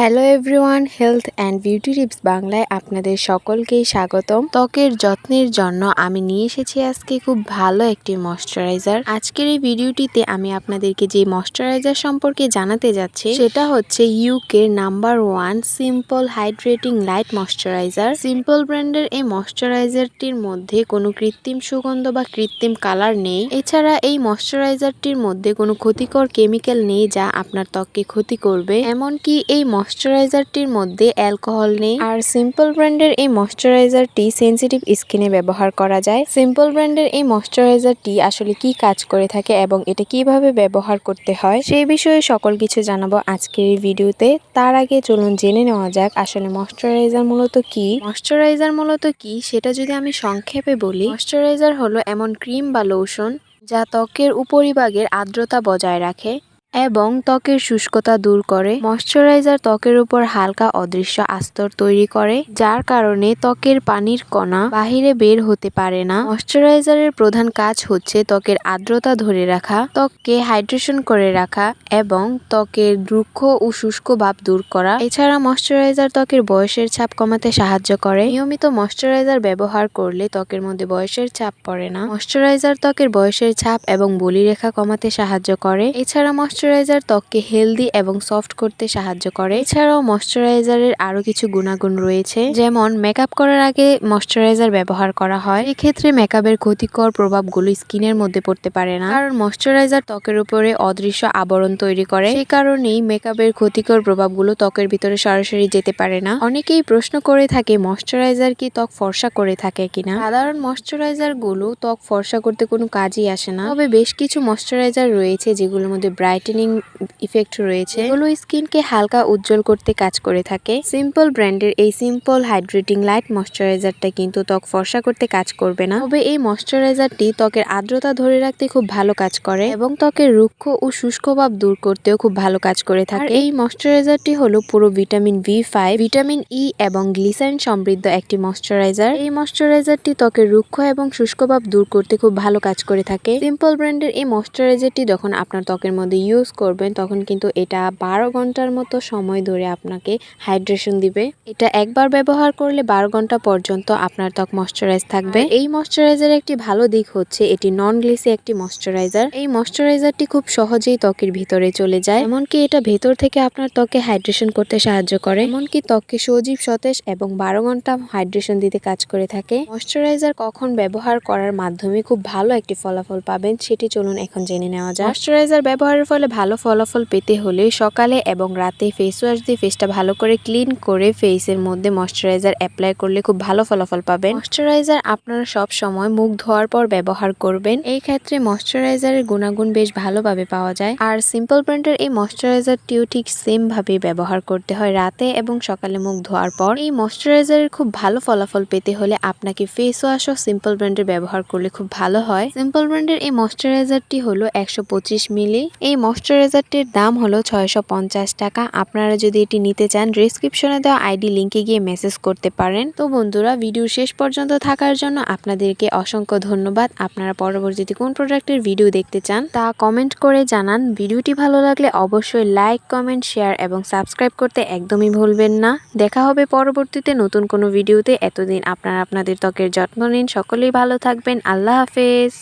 Hello everyone health and beauty tips বাংলায় আপনাদের সকলকেই স্বাগতম। ত্বকের যত্নের জন্য আমি নিয়ে এসেছি আজকে খুব ভালো একটি ময়শ্চারাইজার। আজকের এই ভিডিওটিতে আমি আপনাদেরকে যে ময়শ্চারাইজার সম্পর্কে জানাতে যাচ্ছি, সেটা হচ্ছে UK number one simple hydrating light moisturiser simple ব্র্যান্ডের এই ময়শ্চারাইজারটির মধ্যে কোনো কৃত্রিম সুগন্ধ বা কৃত্রিম কালার নেই। এছাড়া এই ময়শ্চারাইজারটির মধ্যে কোনো ক্ষতিকর কেমিক্যাল নেই যা আপনার ত্বককে ক্ষতি করবে। এমনকি এই ময়শ্চারাইজারটির মধ্যে অ্যালকোহল নেই। আর সিম্পল ব্র্যান্ডের এই ময়শ্চারাইজারটি সেনসিটিভ স্কিনে ব্যবহার করা যায়। সিম্পল ব্র্যান্ডের এই ময়শ্চারাইজারটি আসলে কি কাজ করে থাকে এবং এটা কীভাবে ব্যবহার করতে হয়, সেই বিষয়ে সকল কিছু জানাব আজকের এই ভিডিওতে। তার আগে চলুন জেনে নেওয়া যাক আসলে ময়শ্চারাইজার মূলত কি। ময়শ্চারাইজার মূলত কি সেটা যদি আমি সংক্ষেপে বলি, ময়শ্চারাইজার হলো এমন ক্রিম বা লোশন যা ত্বকের উপরিভাগের আর্দ্রতা বজায় রাখে। এবং ত্বকের শুষ্কতা দূর করে। ময়শ্চারাইজার ত্বকের উপর হালকা অদৃশ্য আস্তর তৈরি করে, যার কারণে ত্বকের পানির কণা বাহিরে বের হতে পারে না। ময়শ্চারাইজারের প্রধান কাজ হচ্ছে ত্বকের আর্দ্রতা ধরে রাখা, ত্বককে হাইড্রেশন করে রাখা এবং ত্বকের রুক্ষ ও শুষ্ক ভাব দূর করা। এছাড়া ময়শ্চারাইজার ত্বকের বয়সের ছাপ কমাতে সাহায্য করে। নিয়মিত ময়শ্চারাইজার ব্যবহার করলে ত্বকের মধ্যে বয়সের ছাপ পড়ে না। ময়শ্চারাইজার ত্বকের বয়সের ছাপ এবং বলিরেখা কমাতে সাহায্য করে। এছাড়া ময়শ্চারাইজার ত্বককে হেলদি এবং সফট করতে সাহায্য করে। এছাড়াও ময়শ্চারাইজারের আরও কিছু গুণাগুণ রয়েছে। যেমন মেকআপ করার আগে ময়শ্চারাইজার ব্যবহার করা হয়। এক্ষেত্রে মেকআপের ক্ষতিকর প্রভাবগুলো স্কিনের মধ্যে পড়তে পারে না। কারণ ময়শ্চারাইজার ত্বকের উপরে অদৃশ্য আবরণ তৈরি করে। সেই কারণেই মেকআপের ক্ষতিকর প্রভাবগুলো ত্বকের ভিতরে সরাসরি যেতে পারে না। অনেকেই প্রশ্ন করে থাকে, ময়শ্চারাইজার কি ত্বক ফর্সা করে থাকে কিনা? সাধারণ ময়শ্চারাইজারগুলো ত্বক ফর্সা করতে কোনো কাজই আসে না। তবে বেশ কিছু ময়শ্চারাইজার রয়েছে যেগুলোর মধ্যে ব্রাইটেনিং ইফেক্ট রয়েছে। এগুলো স্কিনকে হালকা উজ্জ্বল করতে কাজ করে থাকে। সিম্পল ব্র্যান্ডের এই সিম্পল হাইড্রেটিং লাইট ময়শ্চারাইজারটা কিন্তু ত্বক ফর্সা করতে কাজ করবে না। তবে এই ময়শ্চারাইজারটি ত্বকের আর্দ্রতা ধরে রাখতে খুব ভালো কাজ করে এবং ত্বকের রুক্ষ ও শুষ্ক ভাব দূর করতেও খুব ভালো কাজ করে থাকে। এই ময়শ্চারাইজারটি হলো পুরো vitamin B five vitamin E এবং গ্লিসারিন সমৃদ্ধ একটি ময়শ্চারাইজার এই ময়শ্চারাইজারটি ত্বকের রুক্ষ এবং শুষ্ক ভাব দূর করতে খুব ভালো কাজ করে থাকে। সিম্পল ব্র্যান্ডের এই ময়শ্চারাইজারটি যখন আপনার ত্বকের মধ্যে ইউজ করবেন তখন কিন্তু এটা বারো ঘণ্টার মতো সময় ধরে আপনাকে হাইড্রেশন দিবে। এটা একবার ব্যবহার করলে বারো ঘণ্টা পর্যন্ত আপনার ত্বক ময়শ্চারাইজ থাকবে। এই ময়শ্চারাইজার একটি ভালো দিক হচ্ছে এটি নন গ্লিসি একটি ময়শ্চারাইজার এই ময়শ্চারাইজারটি খুব সহজেই ত্বকের ভিতরে চলে যায় এমনকি এটা ভেতর থেকে আপনার ত্বকে হাইড্রেশন করতে সাহায্য করে। এমনকি ত্বককে সজীব সতেজ এবং বারো ঘণ্টা হাইড্রেশন দিতে কাজ করে থাকে। ময়শ্চারাইজার কখন ব্যবহার করার মাধ্যমে খুব ভালো একটি ফলাফল পাবেন সেটি চলুন এখন জেনে নেওয়া যায় ময়শ্চারাইজার ব্যবহারের ফলে ভালো ফলাফল পেতে হলে সকালে এবং রাতে ফেস ওয়াশ দিয়ে ফেসটা ভালো করে ক্লিন করে ফেসের মধ্যে ময়শ্চারাইজার অ্যাপ্লাই করলে খুব ভালো ফলাফল পাবেন। ময়শ্চারাইজার আপনারা সব সময় মুখ ধোয়ার পর ব্যবহার করবেন। এই ক্ষেত্রে ময়শ্চারাইজারের গুণাগুণ বেশ ভালোভাবে পাওয়া যায়। আর সিম্পল ব্র্যান্ডের এই ময়শ্চারাইজারটিও ঠিক সেম ভাবে ব্যবহার করতে হয় রাতে এবং সকালে মুখ ধোয়ার পর। এই ময়শ্চারাইজারের খুব ভালো ফলাফল পেতে হলে আপনাকে ফেস ওয়াশ ও সিম্পল ব্র্যান্ডের ব্যবহার করলে খুব ভালো হয়। সিম্পল ব্র্যান্ডের এই ময়শ্চারাইজারটি হলো একশো পঁচিশ মিলি। এই ময়শ্চারাইজারটির দাম হলো ছয়শো পঞ্চাশ টাকা। আপনারা যদি এটি নিতে চান ডিসক্রিপশনে দেওয়া আইডি লিঙ্কে গিয়ে মেসেজ করতে পারেন। তো বন্ধুরা ভিডিও শেষ পর্যন্ত থাকার জন্য আপনাদেরকে অসংখ্য ধন্যবাদ। আপনারা পরবর্তীতে কোন প্রোডাক্টের ভিডিও দেখতে চান তা কমেন্ট করে জানান। ভিডিওটি ভালো লাগলে অবশ্যই লাইক কমেন্ট শেয়ার এবং সাবস্ক্রাইব করতে একদমই ভুলবেন না। দেখা হবে পরবর্তীতে নতুন কোনো ভিডিওতে এতদিন আপনারা আপনাদের ত্বকের যত্ন নিন। সকলেই ভালো থাকবেন। আল্লাহ হাফেজ।